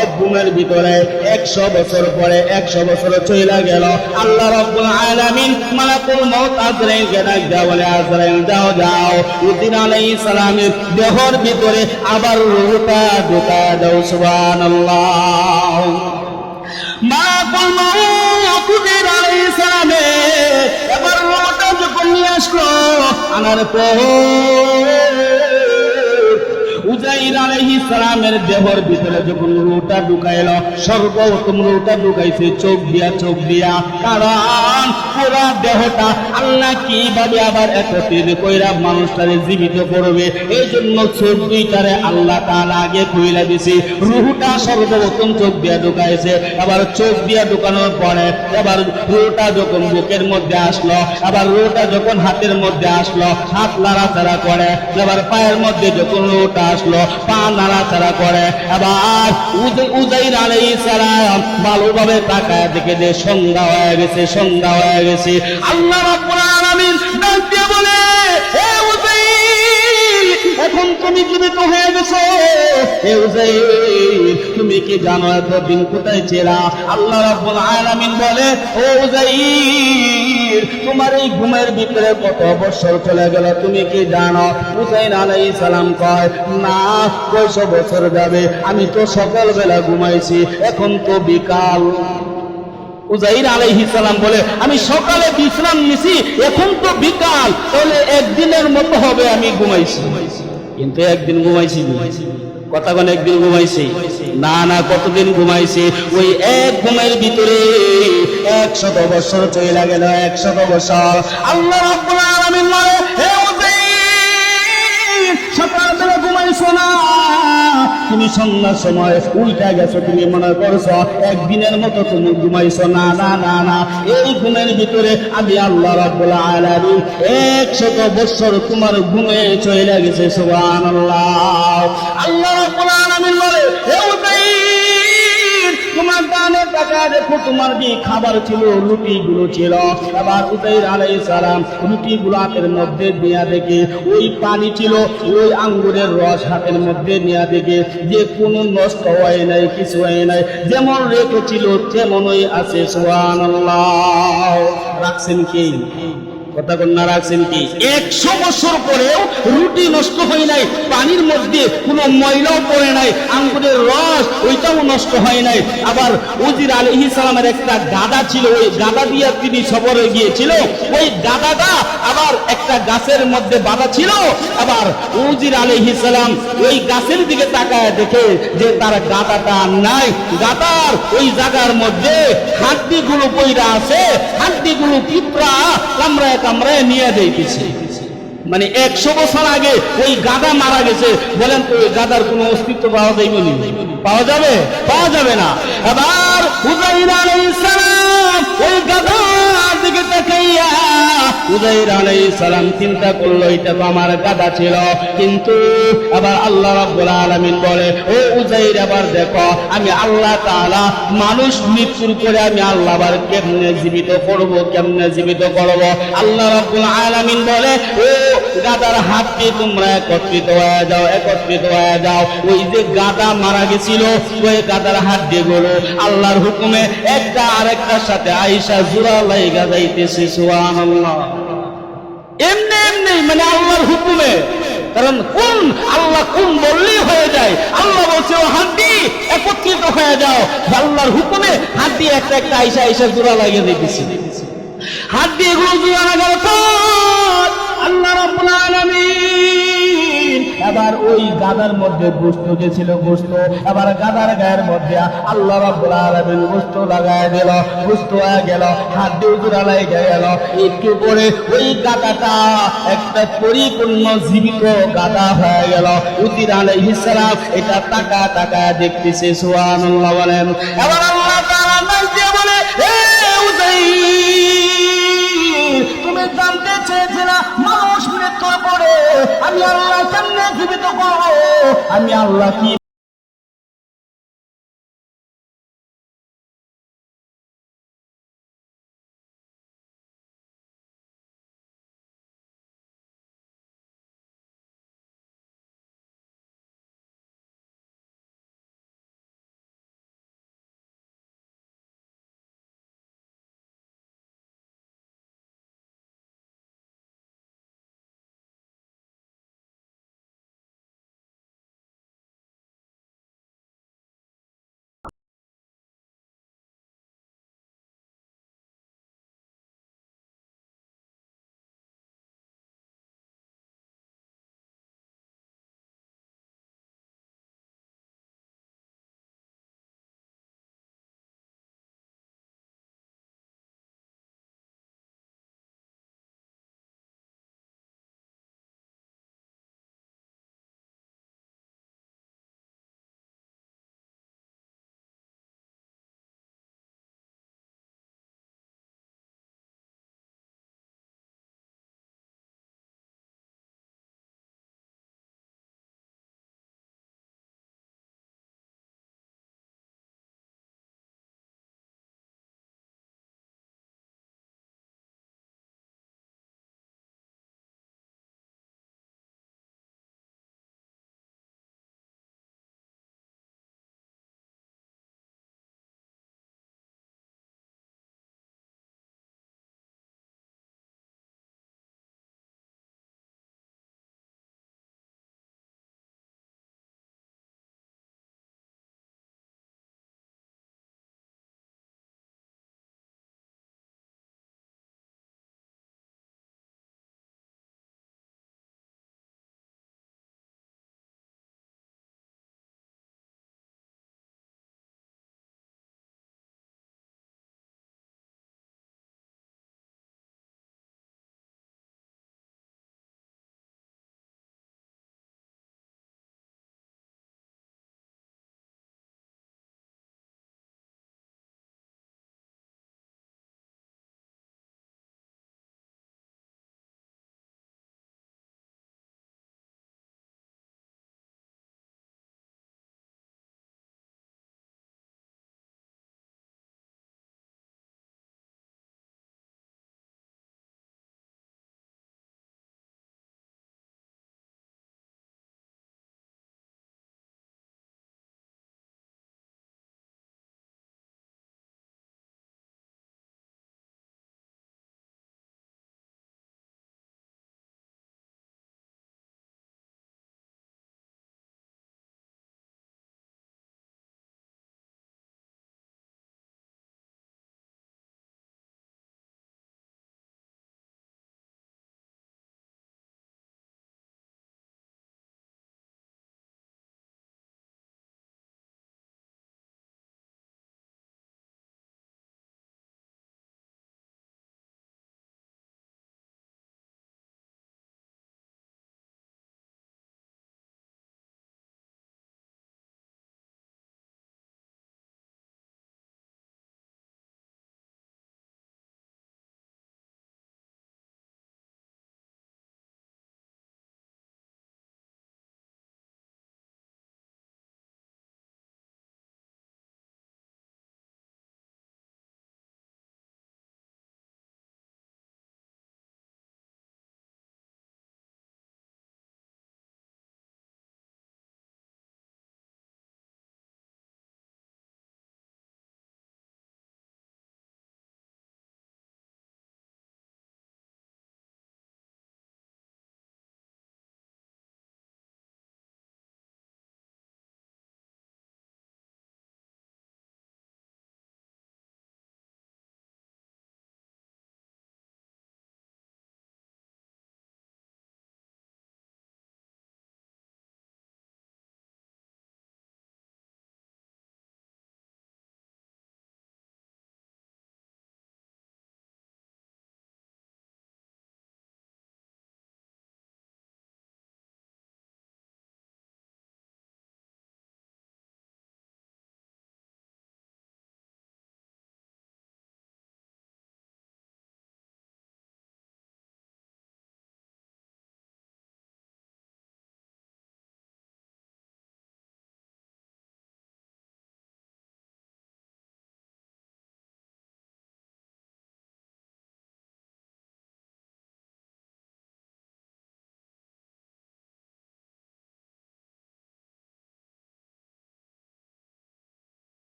এক ঘুমের ভিতরে একশো বছর পরে একশো বছর চইলা গেল। আল্লাহ রব্বুল আলামিন মালাকুল ডাক বলে, আজরাইল, যাও যাও। উদ্দিন আলাইহিস সালামের দেহর ভিতরে আবার রূহটা ঢুকা দাও, সুবহানাল্লাহ। মালাকুল মউত উদ্দিন আলাইহিস এবার যখন নিয়ে আসলো, আনার পর উজাইর আলাইহিস সালামের দেহর ভিতরে যখন রুটা সর্বপ্রথম রুটা ঢুকাইছে চোখ দিয়া চোখ দিয়া। কারণ পুরা দেহটা আল্লাহ কীভাবে আবার একত্রিত কইরা মানুষটারে জীবিত করবে? এই জন্য চোখ দুইটারে আল্লাহ তাআলা আগে কইলা দিছে। রুহটা সর্বপ্রথম চোখ দিয়া ঢুকাইছে। আবার চোখ দিয়া ঢুকানোর পরে এবার রুহটা যখন বুকের মধ্যে আসলো, আবার রুহটা যখন হাতের মধ্যে আসলো, হাত নাড়াচাড়া করে এবার পায়ের মধ্যে যখন রুহটা আসলো পা নাড়াচাড়া করে। উজ- উজাইর আলাইহিস সালাম ভালোভাবে তাকায় দেখে যে সন্ধ্যা হয়ে গেছে, সন্ধ্যা হয়ে গেছে। আল্লাহ এখন তুমি জীবিত হয়ে গেছো। তুমি কি জানো এতদিন কোথায় ছিলা আল্লাহ রাব্বুল আলামিন বলে, ও উজাইর তোমার এই ঘুমের ভিতরে কত বছর চলে গেল, তুমি কি জানো? হুসাইন আলাইহিস সালাম কয়, না, কয়শো বছর যাবে? আমি তো সকালবেলা ঘুমাইছি, এখন তো বিকাল। উজাইর সালাম বলে, আমি সকালে বিশ্রাম নিছি, এখন তো বিকাল, তাহলে একদিনের মতো হবে আমি ঘুমাইছি। কিন্তু একদিন ঘুমাইছি কথা কোন, একদিন ঘুমাইছি। না না, কতদিন ঘুমাইছে? ওই এক ঘুমের ভিতরে একশত বছর চলে গেল, একশত বছর। আল্লাহ রাব্বুল ঘুমাইছো না? তুমি সন্ধ্যার সময় উল্টা গেছো, তুমি মনে করছ একদিনের মতো তুমি ঘুমাইছো না না না না। এই ঘুমের ভিতরে আমি আল্লাহ রাব্বুল আলামিন একশত বছর তোমার ঘুমে চলে গেছে, সুবহানাল্লাহ। আল্লাহ রাব্বুল আলামিন বলে দানে টাকা দেখো তোমার যে খাবার ছিল, রুটিগুলো ছিল। আবার উজাইর আলাই সালাম রুটি গুলো হাতের মধ্যে দিয়া দেখে, ওই পানি ছিল, ওই আঙ্গুরের রস হাতের মধ্যে নেওয়া দেখে যে কোনো নষ্ট হয় নাই, কিছু হয় নাই। যেমন রেখেছিল, তেমনই আছে সোহান রাখছেন কি? কথা কন্যা রাখছেন কি একশো বছর পরেও রুটি নষ্ট হয় নাই, পানির মধ্যে কোনো ময়লাও পড়ে নাই, আঙ্গুরের রস ওইটাও নষ্ট হয় নাই। আবার উজির একটা গাদা ছিল, ওই গাদা দিয়ে তিনি সফরে গিয়েছিল, ওই গাদাটা আবার একটা গাছের মধ্যে বাঁধা ছিল। আবার উজির আলহি ওই গাছের দিকে তাকায় দেখে যে তার গাদাটা নাই। গাদার ওই জায়গার মধ্যে হাড্ডি গুলো পইরা আছে হাড্ডি গুলো পিঁপড়া কামড়ায় নিয়ে যাইতেছে। মানে একশো বছর আগে ওই গাদা মারা গেছে। বলেন তো ওই গাদার কোনো অস্তিত্ব পাওয়া যাইব নি? পাওয়া যাবে? পাওয়া যাবে না। আবার ওই গাদার দিকে উজাইর আলাইহিস সালাম চিন্তা করল, এটা তো আমার গাদা ছিল। কিন্তু আবার আল্লাহ রাব্বুল আলামিন বলে, ও উজাইর আবার দেখো, আমি আল্লাহ তাআলা মানুষ মৃত্যুর করে আমি আল্লাহ আবার কেমনে জীবিত করব, কেমনে জীবিত করব? আল্লাহ রাব্বুল আলামিন বলে, ও গাদার হাত দিয়ে তোমরা একত্রিত হয়ে যাও, একত্রিত হয়ে যাও। ওই যে গাদা মারা গেছিল, ওই গাদার হাত দিয়ে গুলো আল্লাহর হুকুমে একটা আরেকটার সাথে আইসা জোড়া লাইগা যাইতেছে, সুবহানাল্লাহ। এমনি এমনি মানে আল্লাহর হুকুমে। কারণ কোন আল্লাহ কোন বললেই হয়ে যায়। আল্লাহ বলছে, ও হাড্ডি, একত্রিত হয়ে যাও। আল্লাহর হুকুমে হাড্ডি একটা একটা আইসা আইসা জোড়া লাগিয়ে দিতেছি। দিয়ে এগুলো জোড়া লাগাও আল্লাহ রাব্বুল আলামিন। এবার ওই গাদার মধ্যে গোস্ত যে ছিল গোস্ত। এবার গাদার গায়ের মধ্যে আল্লাহ রাব্বুল আলামিন গোস্ত লাগায় দিল, গোস্ত হয়ে গেল, হাত দিয়ে জোড়া লাগে গেল। একটু পরে ওই গাদাটা একটা পরিপূর্ণ জীবিত গাদা হয়ে গেল। উজির আলাইহিস সালাম এটা তাকা তাকা দেখতেছে, সুবহানাল্লাহ বলেন। এবার আল্লাহ তাআলা বলে আমি আল্লাহ কি